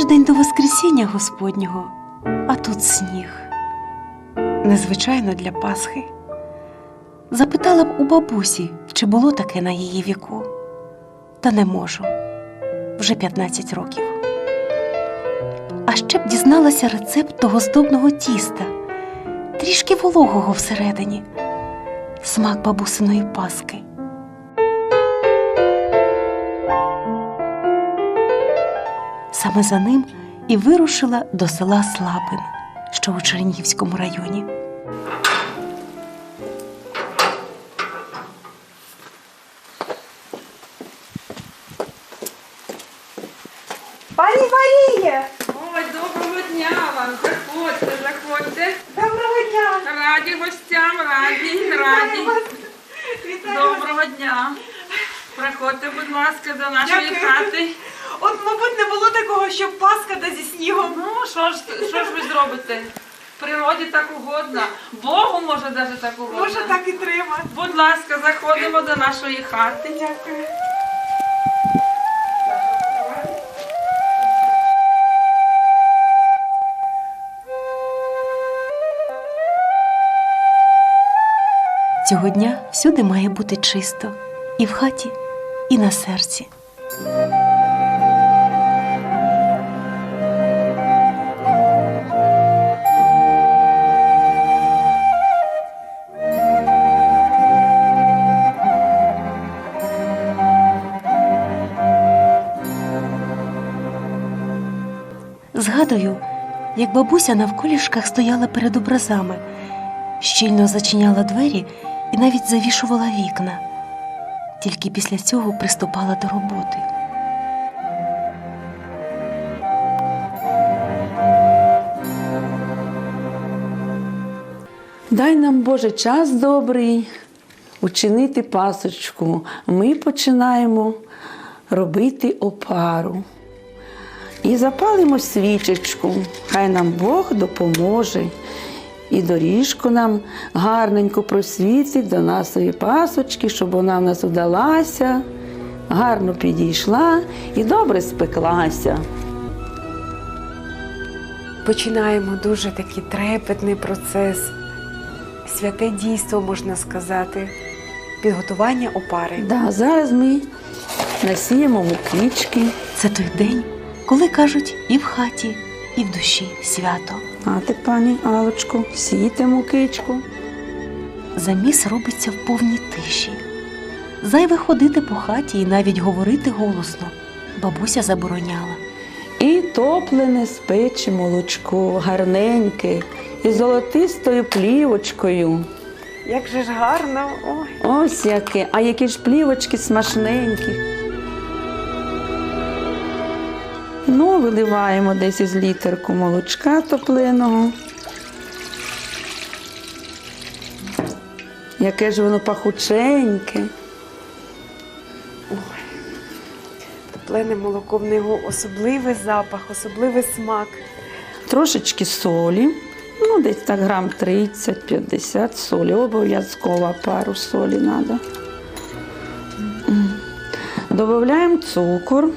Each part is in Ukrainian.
тиждень до Воскресіння Господнього, а тут сніг. Незвичайно для Пасхи. Запитала б у бабусі, чи було таке на її віку. Та не можу вже 15 років. А ще б дізналася рецепт того здобного тіста, трішки вологого всередині, смак бабусиної паски. Саме за ним і вирушила до села Слапин, що у Чернігівському районі. Пані Марія! Ой, доброго дня вам! Заходьте, заходьте. Доброго дня! Раді гостям, раді, раді. Доброго дня. Проходьте, будь ласка, до нашої Дякую. хати. От, мабуть, не було такого, щоб Пасха та зі снігом. Ну, що ж, що ж ви зробите? В природі так угодно. Богу може навіть так угодно. Може, так і треба. Будь ласка, заходимо до нашої хати. Дякую. Цього дня всюди має бути чисто і в хаті, і на серці. Як бабуся навколішках стояла перед образами, щільно зачиняла двері і навіть завішувала вікна. Тільки після цього приступала до роботи. Дай нам, Боже, час добрий учинити пасочку. Ми починаємо робити опару. І запалимо свічечку. Хай нам Бог допоможе. І доріжку нам гарненько просвітить до нашої пасочки, щоб вона в нас вдалася, гарно підійшла і добре спеклася. Починаємо дуже такий трепетний процес, святе дійство, можна сказати, підготування опари. Да, зараз ми насіємо мукички. Це той день, коли кажуть і в хаті, і в душі свято. Мати, пані Алочко, сійте мукичку. Заміс робиться в повній тиші. Зайве ходити по хаті і навіть говорити голосно. Бабуся забороняла. І топлене з печі молочко, гарненьке, із золотистою плівочкою. Як же ж гарно! Ой. Ось яке, а які ж плівочки смачненькі. Виливаємо десь із літерку молочка топленого. Яке ж воно пахученьке. Топлене молоко в нього особливий запах, особливий смак. Трошечки солі, ну десь так грам 30-50 солі. Обов'язково пару солі треба. Додаємо цукор.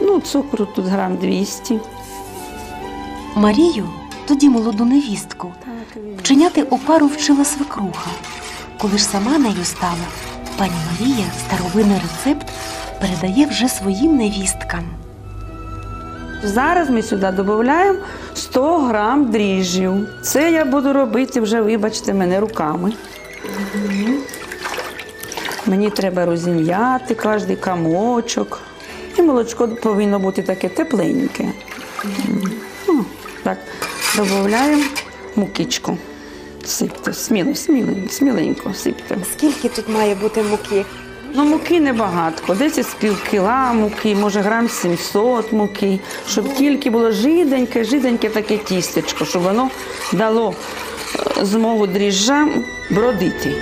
Ну, цукру тут грам 200. Марію, тоді молоду невістку, вчиняти опару вчила свекруха. Коли ж сама нею стала, пані Марія старовинний рецепт передає вже своїм невісткам. Зараз ми сюди додаємо 100 грам дріжджів. Це я буду робити вже, вибачте, мене руками. Мені треба розім'яти кожен камочок. І молочко повинно бути таке тепленьке. М. Так, додаємо мукичку. Сипте, сміло, сміло, сміленько сипте. Скільки тут має бути муки? Ну, муки небагатко, десь із пів кіла муки, може грам 700 муки, щоб тільки було жиденьке, жиденьке таке тістечко, щоб воно дало е, змогу дріжджам бродити.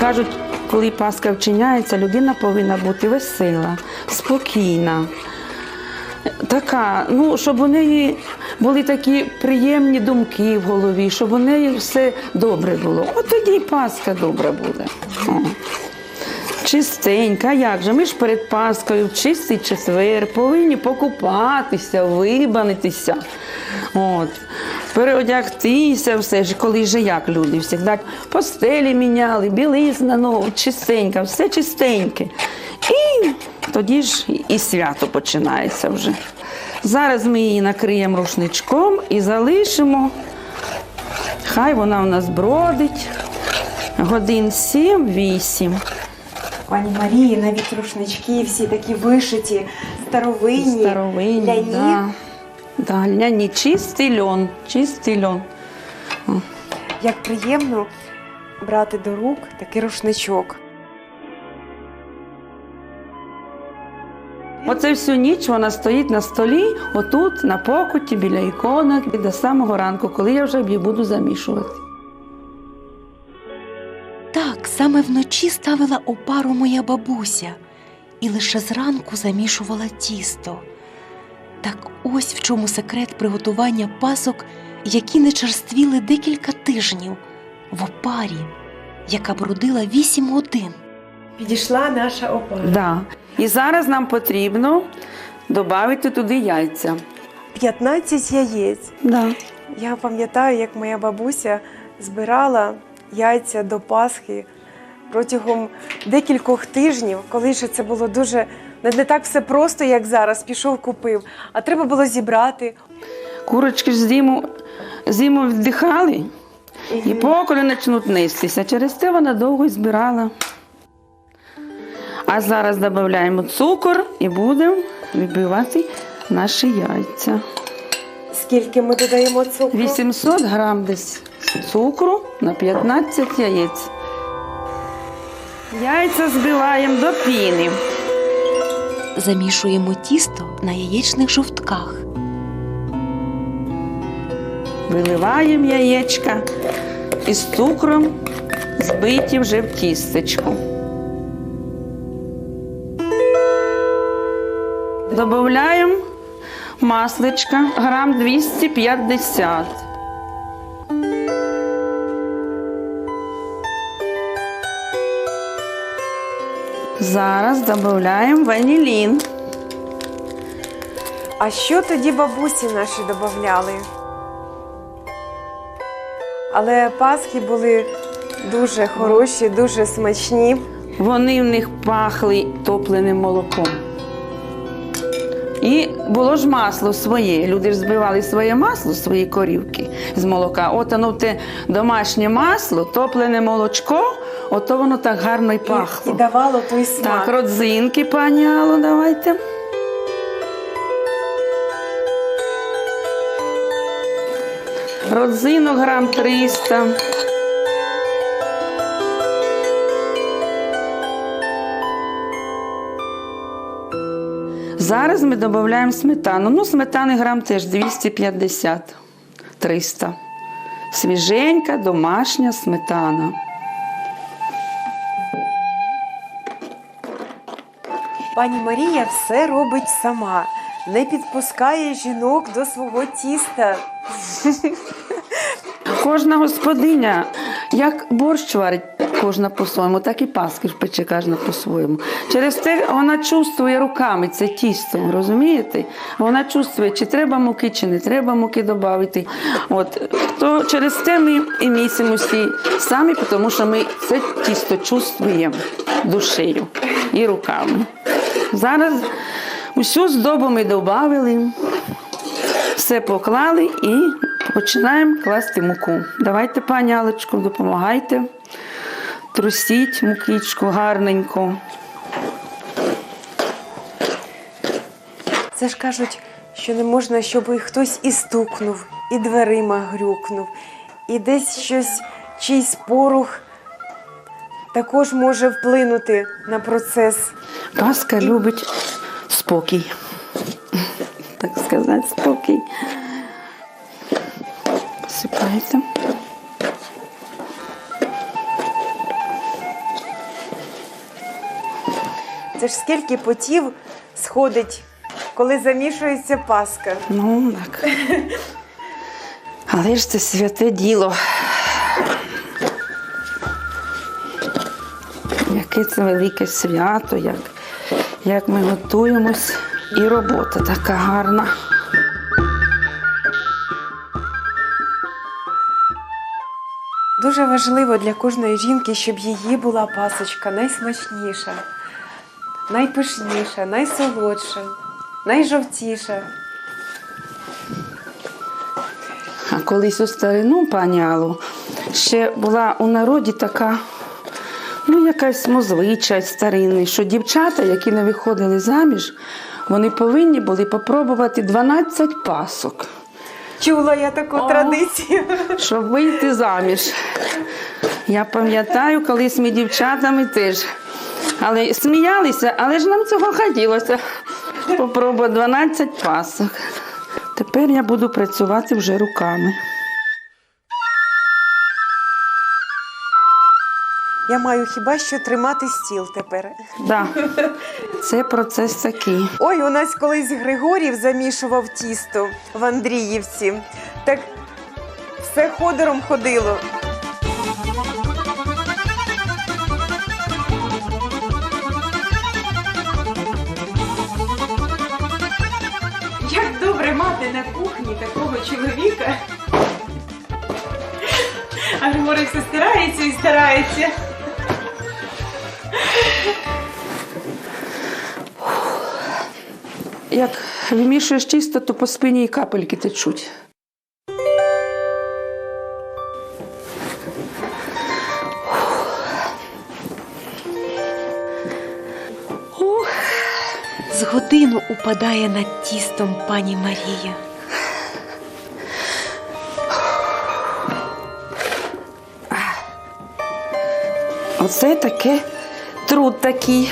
Кажуть, коли Пасха вчиняється, людина повинна бути весела, спокійна. Така, ну, щоб у неї були такі приємні думки в голові, щоб у неї все добре було. От тоді і Пасха добра буде. О. Чистенька, як же? Ми ж перед Паскою в чистий четвер повинні покупатися, вибанитися. От. Переодягтися, все ж, коли же як люди завжди постелі міняли, білизна, ну, чистенька, все чистеньке. І тоді ж і свято починається вже. Зараз ми її накриємо рушничком і залишимо. Хай вона у нас бродить годин 7-8. Пані Марії, навіть рушнички всі такі вишиті, старовинні, Старовинні, да. Да, ляні, чистий льон, чистий льон. Як приємно брати до рук такий рушничок. Оце всю ніч вона стоїть на столі, отут, на покуті, біля іконок, до самого ранку, коли я вже її буду замішувати. Так, саме вночі ставила опару моя бабуся і лише зранку замішувала тісто. Так ось в чому секрет приготування пасок, які не черствіли декілька тижнів в опарі, яка бродила вісім годин. Підійшла наша опара. Да. І зараз нам потрібно додати туди яйця. 15 яєць. Да. Я пам'ятаю, як моя бабуся збирала яйця до Пасхи протягом декількох тижнів, коли ще це було дуже не не так все просто, як зараз. Пішов, купив. А треба було зібрати. Курочки ж зиму, зиму віддихали, і поколі почнуть нестися. Через те вона довго збирала. А зараз додаємо цукор і будемо вибивати наші яйця. Скільки ми додаємо цукру? 800 грам десь цукру на 15 яєць. Яйця збиваємо до піни. Замішуємо тісто на яєчних жовтках. Виливаємо яєчка із цукром, збиті вже в тістечку. Додаємо масличка грам 250. Зараз додаємо ванілін. А що тоді бабусі наші додавали? Але Пасхи були дуже хороші, дуже смачні. Вони в них пахли топленим молоком. І було ж масло своє. Люди ж збивали своє масло, свої корівки з молока. От воно те домашнє масло, топлене молочко, ото воно так гарно І, пахло. і давало той смак. Так, родзинки, пані Алло, давайте. Родзинок грам 300. Зараз ми додаємо сметану. Ну, сметани грам теж 250 300. Свіженька домашня сметана. Пані Марія все робить сама, не підпускає жінок до свого тіста. Кожна господиня, як борщ варить кожна по-своєму, так і паски пече кожна по-своєму. Через те вона чувствує руками це тісто, розумієте? Вона чувствує, чи треба муки, чи не треба муки додати. От. То через те ми і місимо всі самі, тому що ми це тісто чувствуємо душею і руками. Зараз усю здобу ми додали, все поклали і починаємо класти муку. Давайте, пані Алечко, допомагайте. Трусіть мукичку гарненько. Це ж кажуть, що не можна, щоб і хтось і стукнув, і дверима грюкнув, і десь щось, чийсь порух також може вплинути на процес. Паска любить спокій. Так сказати, спокій. Сипайте. Це ж скільки потів сходить, коли замішується паска. Ну, так. Але ж це святе діло. Яке це велике свято, як, як ми готуємось. І робота така гарна. Дуже важливо для кожної жінки, щоб її була пасочка найсмачніша, найпишніша, найсолодша, найжовтіша. А колись у старину, пані Алло, ще була у народі така, ну, якась мозвичай старинний, що дівчата, які не виходили заміж, вони повинні були попробувати 12 пасок, Чула я таку традицію. щоб вийти заміж. Я пам'ятаю, колись ми дівчатами теж. Але сміялися, але ж нам цього хотілося. Попробувати 12 пасок. Тепер я буду працювати вже руками. Я маю хіба що тримати стіл тепер. Да. Це процес такий. Ой, у нас колись Григорів замішував тісто в Андріївці. Так все ходором ходило. Як добре мати на кухні такого чоловіка. А Григорій все старається і старається. Як вимішуєш тісто, то по спині і капельки течуть. З годину упадає над тістом пані Марія. Оце таке труд такий.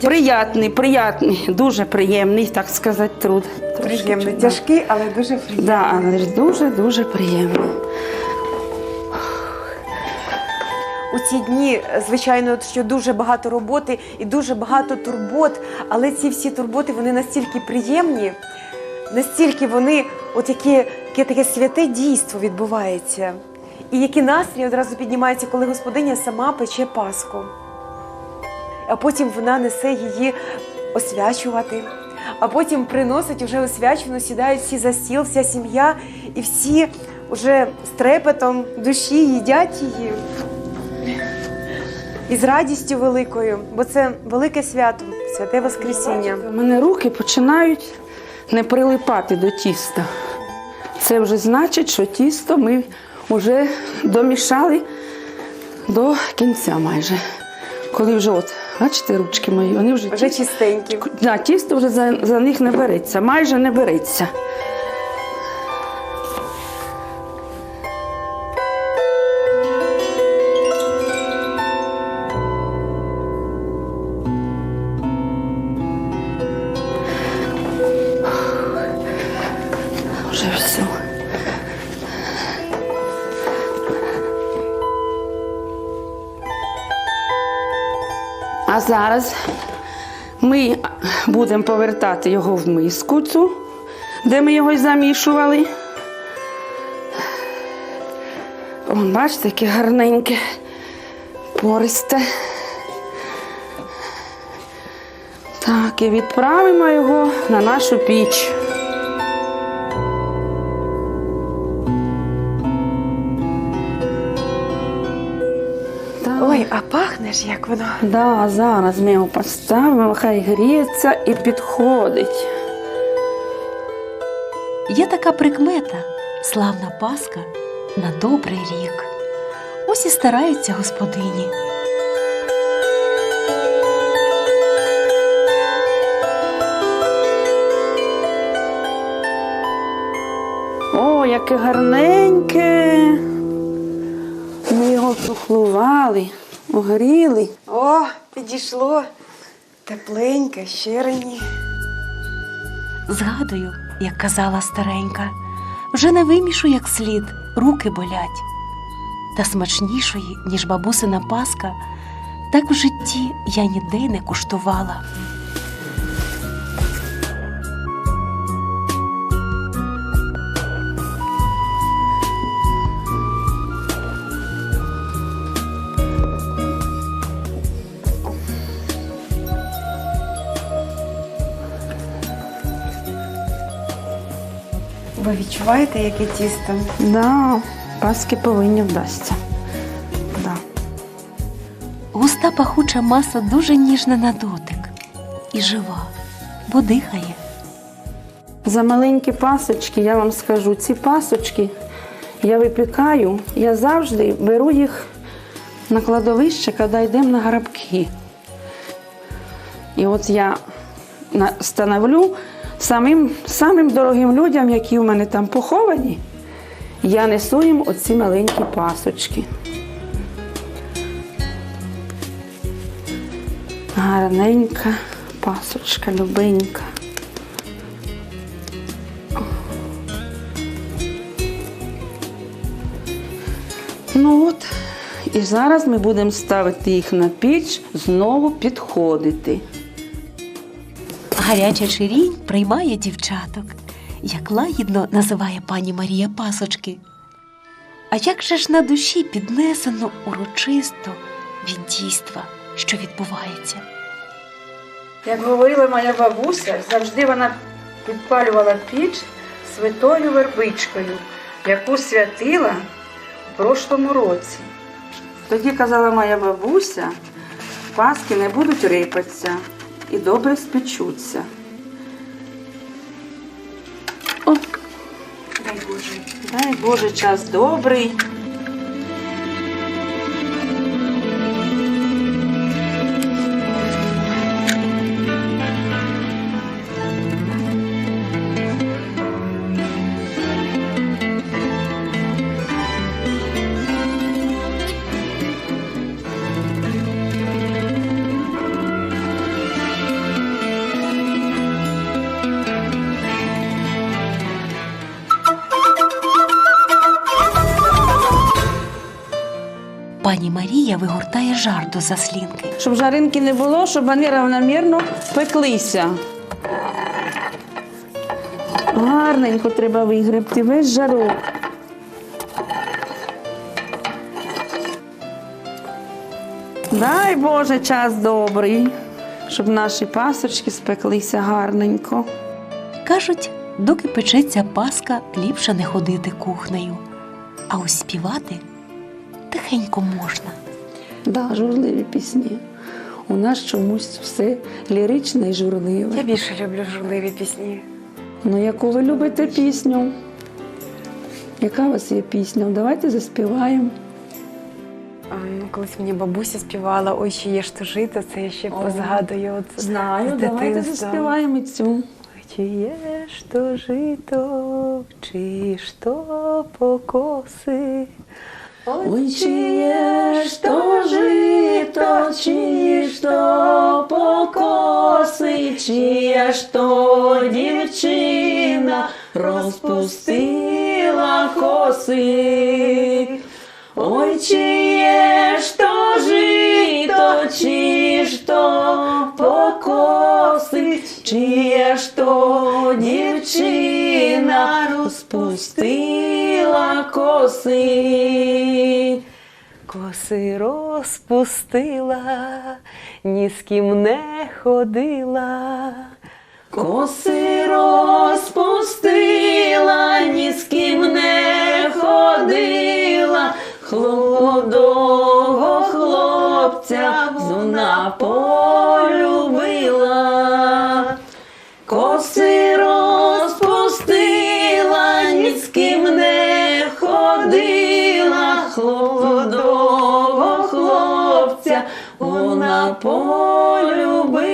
Приятний, приятний, дуже приємний, так сказати, труд. Трошки, тяжкий, але дуже приємний. Да, але дуже-дуже приємно. У ці дні, звичайно, що дуже багато роботи і дуже багато турбот, але ці всі турботи вони настільки приємні, настільки вони, от яке, яке таке святе дійство відбувається. І який настрій одразу піднімається, коли господиня сама пече Пасху. А потім вона несе її освячувати. А потім приносить уже освячену, сідають всі за стіл, вся сім'я, і всі вже з трепетом душі їдять її. І з радістю великою, бо це велике свято, святе Воскресіння. У мене руки починають не прилипати до тіста. Це вже значить, що тісто ми вже домішали до кінця майже. Коли вже от, бачите, ручки мої, вони вже, Вже чистенькі. Да, тісто вже за, за них не береться, майже не береться. Зараз ми будемо повертати його в миску цю, де ми його й замішували. О, бачите, яке гарненьке, пористе. Так, і відправимо його на нашу піч. Ой, а пахне ж як воно. Да, зараз ми його поставимо, хай гріється і підходить. Є така прикмета славна Пасха на добрий рік. Ось і стараються господині. О, яке гарненьке. Ми його тухлували, огріли. О, підійшло. Тепленьке, щирені. Згадую, як казала старенька, вже не вимішу як слід, руки болять. Та смачнішої, ніж бабусина паска, так в житті я ніде не куштувала. Ви відчуваєте, яке тісто? Да, паски повинні вдасться. Да. Густа пахуча маса дуже ніжна на дотик і жива, бо дихає. За маленькі пасочки, я вам скажу, ці пасочки я випікаю, я завжди беру їх на кладовище, коли йдемо на грабки. І от я становлю самим, самим дорогим людям, які у мене там поховані, я несу їм оці маленькі пасочки. Гарненька пасочка, любенька. Ну от, і зараз ми будемо ставити їх на піч, знову підходити. Гаряча чирінь приймає дівчаток, як лагідно називає пані Марія пасочки. А як же ж на душі піднесено урочисто від дійства, що відбувається? Як говорила моя бабуся, завжди вона підпалювала піч святою вербичкою, яку святила в прошлому році. Тоді казала моя бабуся, паски не будуть рипатися і добре спечуться. О, дай Боже, дай Боже, час добрий. Жар до заслінки. Щоб жаринки не було, щоб вони равномірно пеклися. Гарненько треба вигребти весь жарок. Дай Боже час добрий, щоб наші пасочки спеклися гарненько. Кажуть, доки печеться паска, ліпше не ходити кухнею, а ось співати тихенько можна. Да, журливі пісні. У нас чомусь все ліричне і журливе. Я більше люблю журливі пісні. Ну, яку ви любите пісню? Яка у вас є пісня? Давайте заспіваємо. А, ну, колись мені бабуся співала Ой, чи є ж то жито, це я ще позгадую. От, Знаю, з давайте заспіваємо цю. Чи є то жито, чи то покоси. Ой, чиє ж то жито, чиї ж то покоси, чия ж то дівчина розпустила коси. Ой, чиє ж то жито, чиї ж то покоси, чиє ж то дівчина розпустила коси. Коси розпустила, ні з ким не ходила. Коси розпустила, ні з ким не ходила, холодого хлопця зона полюбила. Коси ходила, хлопця вона полюбила.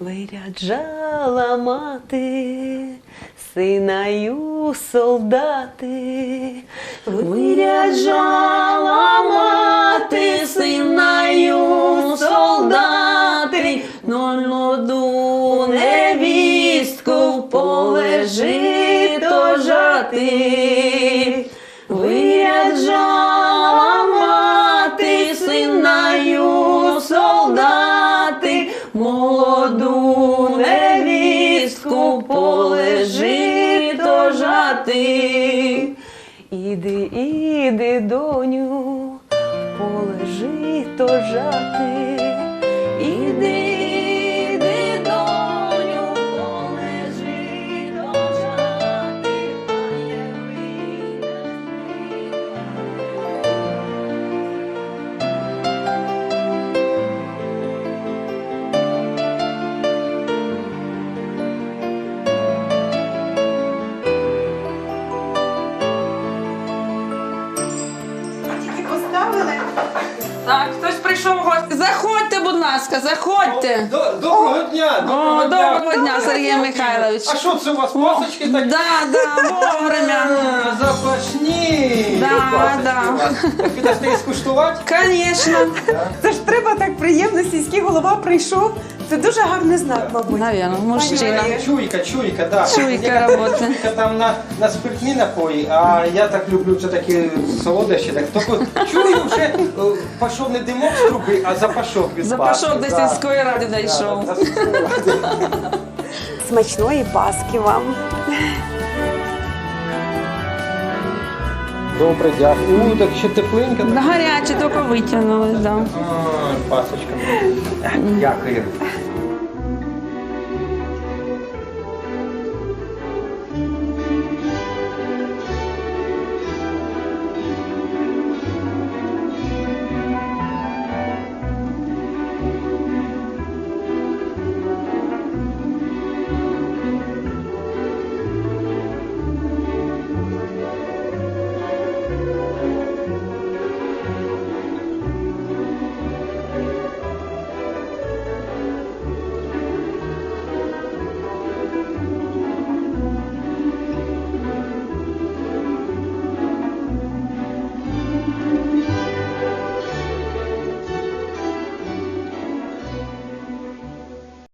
Виряджала мати, сина ю солдати, Виряджала мати синаю солдати, но молоду невістку в поле іди, іди, доню, полежи то жати. Іди, Михайлович. А що це у вас пасочки такі? Да, да, вовремя. А, Запашні! Да, Пасочки да. у вас. Так ви дасте їх скуштувати? Конечно. Це ж треба так приємно, сільський голова прийшов. Це дуже гарний знак, мабуть. Наверно, мужчина. Чуйка, чуйка, да. Чуйка работает. Чуйка там на, на спиртні напої, а я так люблю це такі солодощі. Так тільки чую, вже е, пішов не димок з труби, а запашок від Запашок паски. до Да. сільської ради Да, дійшов. да, да. Смачної паски вам. Добре, дякую. У, так ще тепленько. Гаряче, тільки витягнули, да. Пасочка. Дякую.